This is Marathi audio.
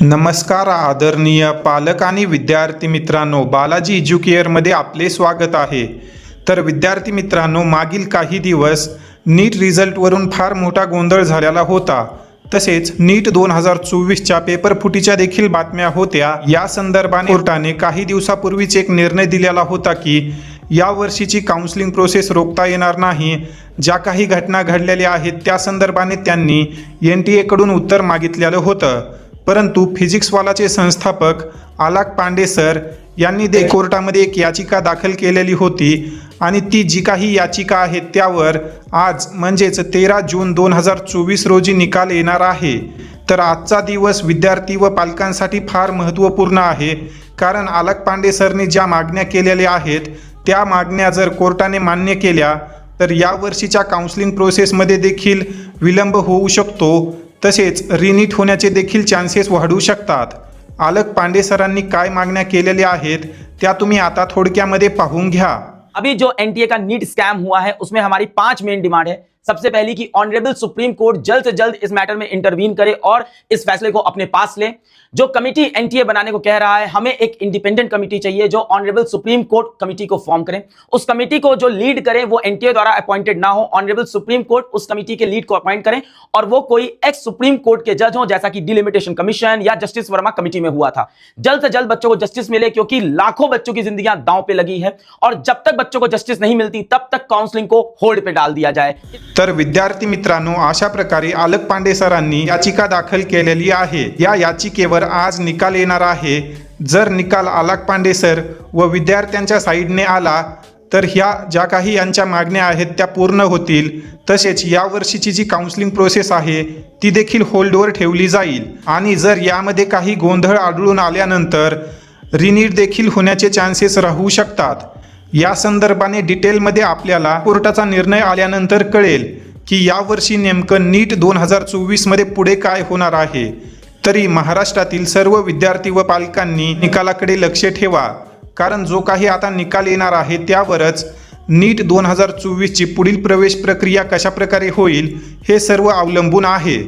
नमस्कार आदरणीय पालक आणि विद्यार्थी मित्रांनो बालाजी एज्युकेअरमध्ये आपले स्वागत आहे. तर विद्यार्थी मित्रांनो मागील काही दिवस नीट रिझल्टवरून फार मोठा गोंधळ झालेला होता. तसेच नीट दोन हजार चोवीसच्या पेपरफुटीच्या देखील बातम्या होत्या. या संदर्भाने कोर्टाने काही दिवसापूर्वीच एक निर्णय दिलेला होता की या वर्षीची काउन्सिलिंग प्रोसेस रोखता येणार नाही. ज्या काही घटना घडलेल्या आहेत त्या संदर्भाने त्यांनी एन टी एकडून उत्तर मागितलेलं होतं. परंतु फिजिक्सवालाचे संस्थापक आलाक पांडे सर यांनी दे कोर्टामध्ये एक याचिका दाखल केलेली होती आणि ती जी काही याचिका आहे त्यावर आज म्हणजेच तेरा जून दोन हजार चोवीस रोजी निकाल येणार आहे. तर आजचा दिवस विद्यार्थी व पालकांसाठी फार महत्त्वपूर्ण आहे. कारण आलाक पांडे सरने ज्या मागण्या केलेल्या आहेत त्या मागण्या जर कोर्टाने मान्य केल्या तर या वर्षीच्या काउन्सिलिंग प्रोसेसमध्ये देखील विलंब होऊ शकतो. तसेच रिनीट होण्याचे देखील चान्सेस वाढू शकतात. आलक पांडे सरांनी काय मागण्या केलेल्या आहेत त्या तुम्ही आता थोडक्यामध्ये पाहून घ्या. अभी जो एनटीए का नीट स्कैम हुआ है उसमें हमारी पांच मेन डिमांड है। सबसे पहली कि ऑनरेबल सुप्रीम कोर्ट जल्द से जल्द इस मैटर में इंटरवीन करे और इस फैसले को अपने पास ले। जो कमिटी एनटीए बनाने को कह रहा है, हमें एक इंडिपेंडेंट कमिटी चाहिए जो ऑनरेबल सुप्रीम कोर्ट कमिटी को फॉर्म करे। उस कमिटी को जो लीड करे, वो एनटीए द्वारा अपॉइंटेड ना हो, ऑनरेबल सुप्रीम कोर्ट उस कमिटी के लीड को अपॉइंट करें और वो कोई एक्स सुप्रीम कोर्ट के जज हो, जैसा कि डिलिमिटेशन कमीशन या जस्टिस वर्मा कमिटी में हुआ था। जल्द से जल्द बच्चों को जस्टिस मिले, क्योंकि लाखों बच्चों की ज़िंदगी दांव पे लगी है और जब तक बच्चों को जस्टिस नहीं मिलती, तब तक काउंसलिंग को होल्ड पे डाल दिया जाए। तर विद्यार्थी मित्रांनो अशा प्रकारे आलक पांडे सरांनी याचिका दाखल केलेली आहे. या याचिकेवर आज निकाल येणार आहे. जर निकाल आलाक पांडे सर व विद्यार्थ्यांच्या साईडने आला तर ह्या ज्या काही यांच्या मागण्या आहेत त्या पूर्ण होतील. तसेच या वर्षीची जी काउन्सिलिंग प्रोसेस आहे ती देखील होल्डवर ठेवली जाईल. आणि जर यामध्ये काही गोंधळ आढळून आल्यानंतर रिनीट देखील होण्याचे चान्सेस राहू शकतात. या संदर्भाने डिटेलमध्ये आपल्याला कोर्टाचा निर्णय आल्यानंतर कळेल की यावर्षी नेमकं नीट दोन हजार चोवीसमध्ये पुढे काय होणार आहे. तरी महाराष्ट्रातील सर्व विद्यार्थी व पालकांनी निकालाकडे लक्ष ठेवा. कारण जो काही आता निकाल येणार आहे त्यावरच नीट दोन हजार चोवीसची पुढील प्रवेश प्रक्रिया कशा प्रकारे होईल हे सर्व अवलंबून आहे.